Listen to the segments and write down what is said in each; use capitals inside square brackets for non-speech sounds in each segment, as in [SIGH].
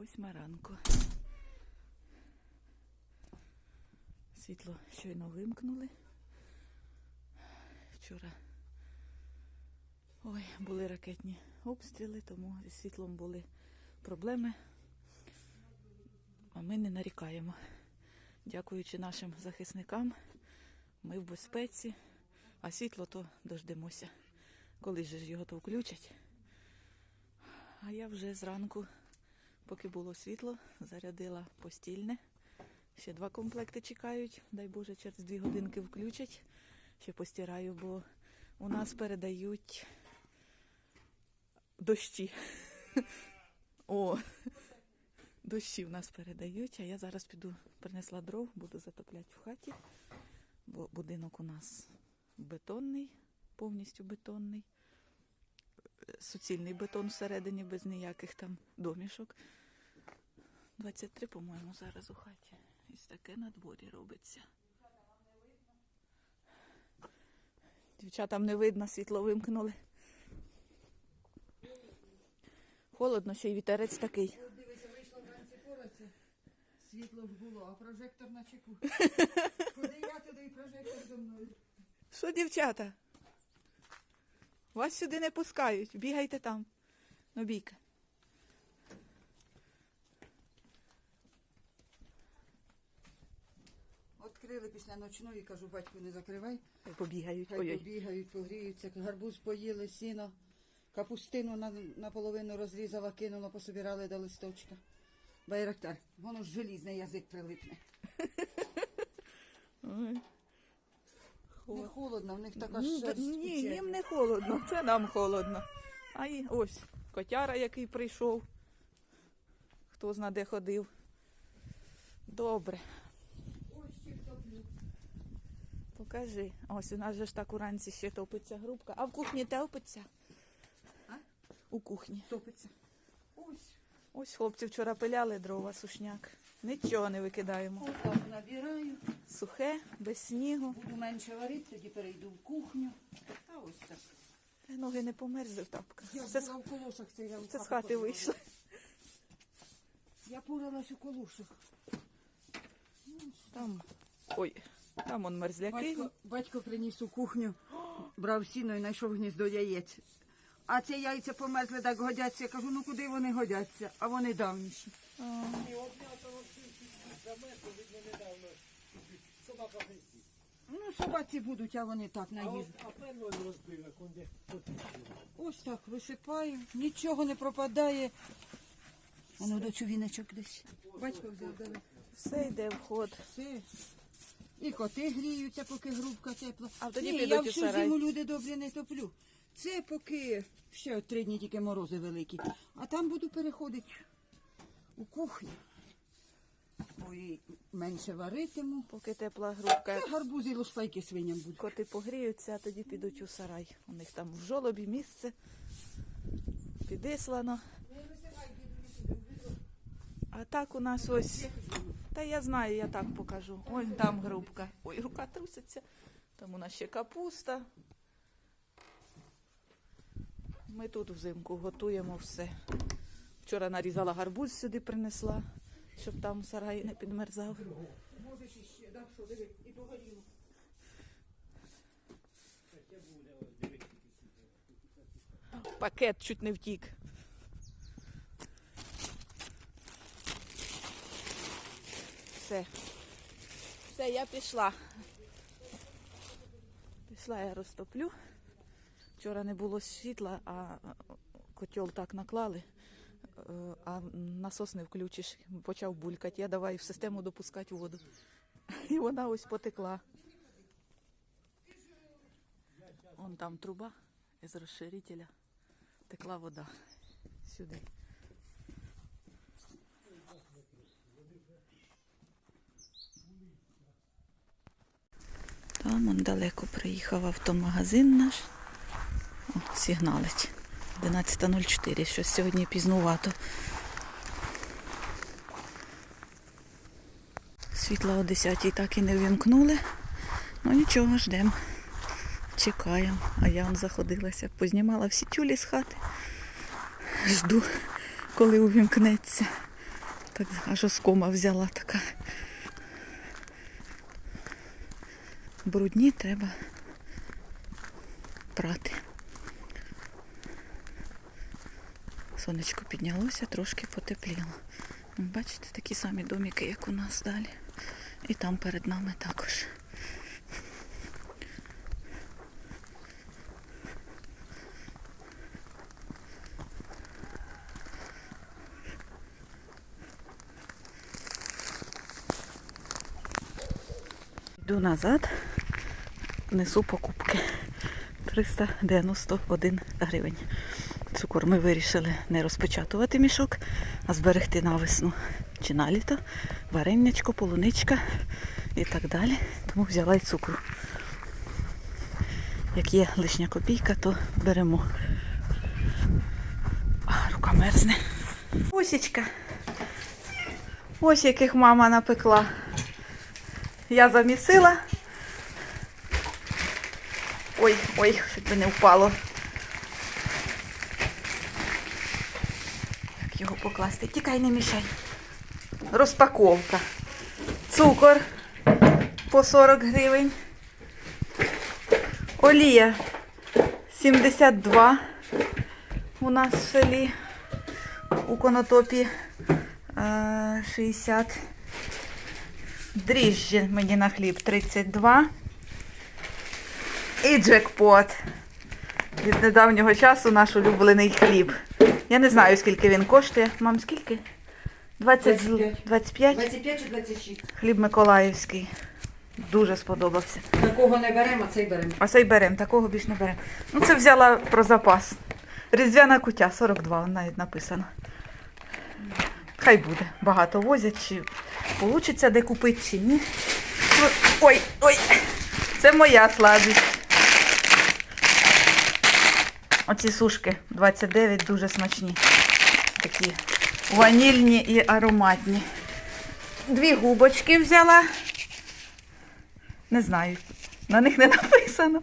Восьма ранку. Світло щойно вимкнули. Вчора ой, були ракетні обстріли, тому зі світлом були проблеми. А ми не нарікаємо. Дякуючи нашим захисникам, ми в безпеці, а світло то дождемося. Коли ж його то включать. А я вже зранку, поки було світло, зарядила постільне. Ще два комплекти чекають. Дай Боже, через дві годинки включать. Ще постираю, бо у нас передають дощі. О, дощі в нас передають, а я зараз піду, принесла дров, буду затопляти в хаті, бо будинок у нас бетонний, повністю бетонний. Суцільний бетон всередині, без ніяких там домішок. 23, по-моєму, зараз у хаті. Ось таке на дворі робиться. Дівчатам не видно, світло вимкнули. Холодно, ще й вітерець такий. Дивися, вийшла вранці пораться. Світло ж було, а прожектор на чеку. [LAUGHS] Куди я, туди і прожектор зо мною. Що, дівчата? Вас сюди не пускають. Бігайте там. Ну, бійка. Відкрили після ночної, кажу, батьку, не закривай. Хай побігають. Хай Ой-ой. побігають, погріються. Гарбуз поїли, сіно. Капустину на, наполовину розрізала, кинула, пособирали до листочка. Байрактар, воно ж желізний язик прилипне. [LAUGHS] Не холодно, в них така Ну, шерсть. ні, кучерява. їм не холодно, це нам холодно. А і ось котяра, який прийшов. Хто зна де ходив. Добре, Ось ще топлю. Покажи. Ось у нас же ж так уранці ще топиться грубка. А в кухні топиться? А? У кухні. Топиться. Ось. Ось хлопці вчора пиляли дрова, сушняк. Нічого не викидаємо. Ось так набираю. Сухе, без снігу. Буду менше варити, тоді перейду в кухню. А ось так. Ноги не померзли в тапках. Я Це, була в колошах цей раз. це з хати вийшли. Я поралась у колошах. Там. Ой, там он мерзляки. Батько, батько приніс у кухню, брав сіно і знайшов гніздо яєць. А ці яйця померзли, так годяться. Я кажу, ну куди вони годяться? А вони давніші. Ну, собаці будуть, а вони так на їжу. Ось так висипаю, нічого не пропадає. Воно до віночок десь. Батько взяв дали. Все йде в ход. Все. І коти гріються, поки грубка тепла. А тоді Ні, підуть я у всю сарай. зиму люди добрі не топлю. Це поки ще три дні тільки морози великі. А там буду переходити у кухню. Ой, менше варитиму. Поки тепла грубка, Це гарбузи і лушпайки свиням будуть. коти погріються, а тоді підуть у сарай. У них там в жолобі місце. Підислано. А так у нас ось. Та я знаю, я так покажу. Ось там грубка. Ой, рука труситься. Там у нас ще капуста. Ми тут взимку готуємо все. Вчора нарізала гарбуз сюди принесла, щоб там в сараї не підмерзав. Можеш іще, да, що, диви, і догоріло. Пакет чуть не втік. Все. Все, я пішла. Пішла, я розтоплю. Вчора не було світла, а котел так наклали, е, а насос не включиш. Почав булькати. Я давай в систему допускати воду. І вона ось потекла. Вон там труба із розширителя. Текла вода сюди. Там далеко приїхав автомагазин наш. О, сигналить. 11.04. Щось сьогодні пізнувато. Світла о 10 так і не вимкнули. Ну нічого, ждемо. Чекаємо. А я он заходилася, познімала всі тюлі з хати. Жду, коли увімкнеться. Так аж оскома взяла така. Брудні треба прати. Сонечко піднялося, трошки потепліло. Ну, Бачите, такі самі домики, як у нас далі. І там перед нами також. Йду назад, несу покупки. 391 гривень. Цукор ми вирішили не розпечатувати мішок, а зберегти на весну чи на літо, вареннячко, полуничка і так далі. Тому взяла й цукру. Як є лишня копійка, то беремо. А, рука мерзне. Осічка. Ось яких мама напекла. Я замісила. Ой, ой, щоб не впало. Як його покласти? Тікай, не мішай. Розпаковка. Цукор по 40 гривень. Олія 72 у нас в селі. У конотопі е, 60. Дріжджі мені на хліб 32. І джекпот. Від недавнього часу наш улюблений хліб. Я не знаю, скільки він коштує. Мам, скільки? 20, 25. 25? 25 чи 26? Хліб Миколаївський. Дуже сподобався. Такого не беремо, а цей беремо. А цей беремо, такого більш не беремо. Ну, це взяла про запас. Різдвяна кутя 42, навіть написано. Хай буде. Багато возять, чи вийде де купити, чи ні. Ой, ой, це моя сладість. Оці сушки 29 дуже смачні. Такі ванільні і ароматні. Дві губочки взяла. Не знаю, на них не написано.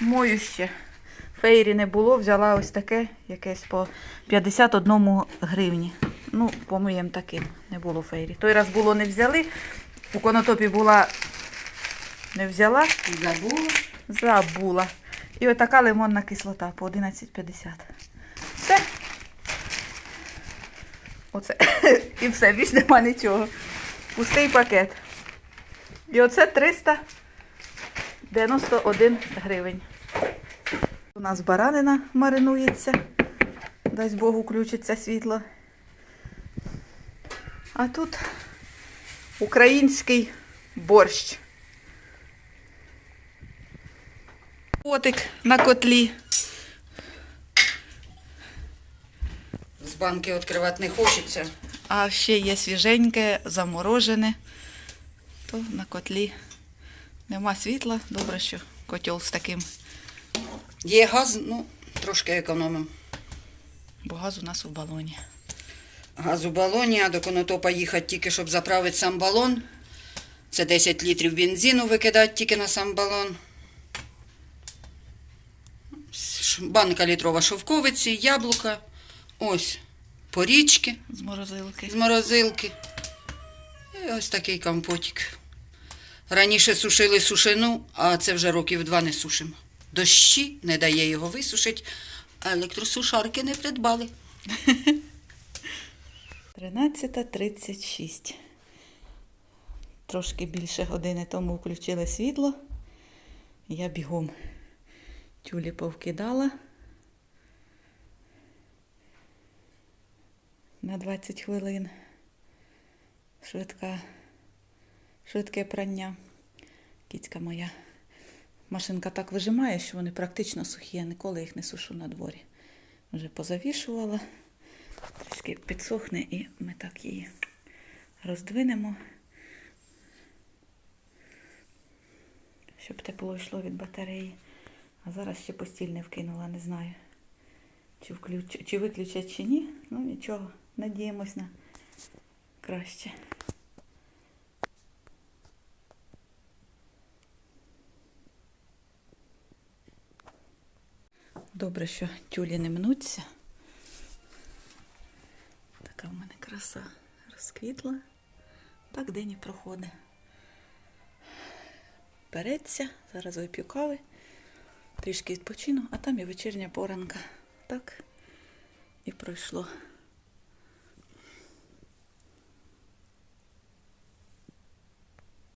Мою ще. Фейрі не було, взяла ось таке, якесь по 51 гривні. Ну, по моєму таким не було фейрі. Той раз було не взяли. У конотопі була не взяла, Забула. Забула. І отака лимонна кислота по 11,50. Все. Оце. [LAUGHS] І все, більш нема нічого. Пустий пакет. І оце 391 гривень. У нас баранина маринується. Дасть Богу, включиться світло. А тут український борщ. Котик на котлі. З банки відкривати не хочеться. А ще є свіженьке, заморожене. То на котлі нема світла. Добре, що котел з таким. Є газ, ну, трошки економимо. Бо газ у нас у балоні. Газ у балоні, а до конотопа їхати тільки, щоб заправити сам балон. Це 10 літрів бензину викидати тільки на сам балон. Банка літрова шовковиці, яблука. Ось порічки З морозилки. з морозилки. І ось такий компотик. Раніше сушили сушину, а це вже років два не сушимо. Дощі не дає його висушити, а електросушарки не придбали. [LAUGHS] 13.36. Трошки більше години тому включили світло. Я бігом тюлі повкидала. На 20 хвилин. Швидка, швидке прання. Кіцька моя. Машинка так вижимає, що вони практично сухі. Я ніколи їх не сушу на дворі. Вже позавішувала. Трішки підсохне і ми так її роздвинемо, щоб тепло йшло від батареї. А зараз ще постіль не вкинула, не знаю, чи, включ... чи виключать, чи ні. Ну нічого, надіємось на краще. Добре, що тюлі не мнуться. Яка в мене краса розквітла. Так день і проходить. Береться, зараз вип'ю кави, трішки відпочину, а там і вечірня поранка. Так і пройшло.